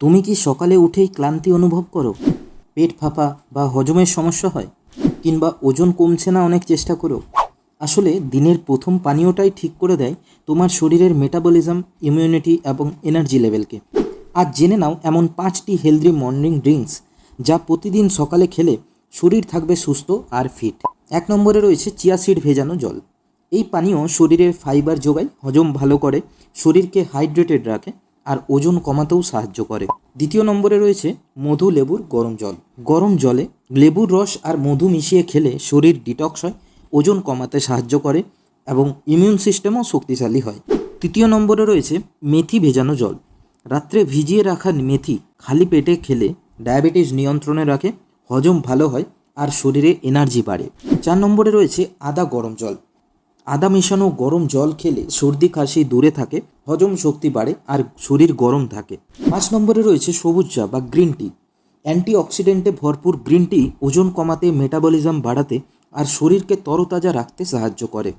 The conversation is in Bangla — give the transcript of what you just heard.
তুমি কি সকালে উঠেই ক্লান্তি অনুভব করো? পেট ফাঁপা বা হজমের সমস্যা হয়? কিংবা ওজন কমছে না অনেক চেষ্টা করো? আসলে দিনের প্রথম পানীয়টাই ঠিক করে দেয় তোমার শরীরের মেটাবলিজম ইমিউনিটি এবং এনার্জি লেভেলকে আর জেনে নাও এমন পাঁচটি হেলদি মর্নিং ড্রিঙ্কস যা প্রতিদিন সকালে খেলে শরীর থাকবে সুস্থ আর ফিট এক নম্বরে রয়েছে চিয়া সিড ভেজানো জল। এই পানীয় শরীরের ফাইবার যোগায় হজম ভালো করে, শরীরকে হাইড্রেটেড রাখে আর ওজন কমাতেও সাহায্য করে। দ্বিতীয় নম্বরে রয়েছে মধু লেবুর গরম জল। গরম জলে লেবুর রস আর মধু মিশিয়ে খেলে শরীর ডিটক্স হয়, ওজন কমাতে সাহায্য করে এবং ইমিউন সিস্টেমও শক্তিশালী হয়। তৃতীয় নম্বরে রয়েছে মেথি ভেজানো জল। রাত্রে ভিজিয়ে রাখা মেথি খালি পেটে খেলে ডায়াবেটিস নিয়ন্ত্রণে রাখে, হজম ভালো হয় আর শরীরে এনার্জি বাড়ে। চার নম্বরে রয়েছে আদা গরম জল। আদা মেশানো গরম জল খেলে সর্দি, কাশি দূরে থাকে হজম শক্তি বাড়ে আর শরীর গরম থাকে। পাঁচ নম্বরে রয়েছে সবুজ চা বা গ্রিন টি। অ্যান্টিঅক্সিডেন্টে ভরপুর গ্রিন টি ওজন কমাতে, মেটাবলিজম বাড়াতে আর শরীরকে তরতাজা রাখতে সাহায্য করে।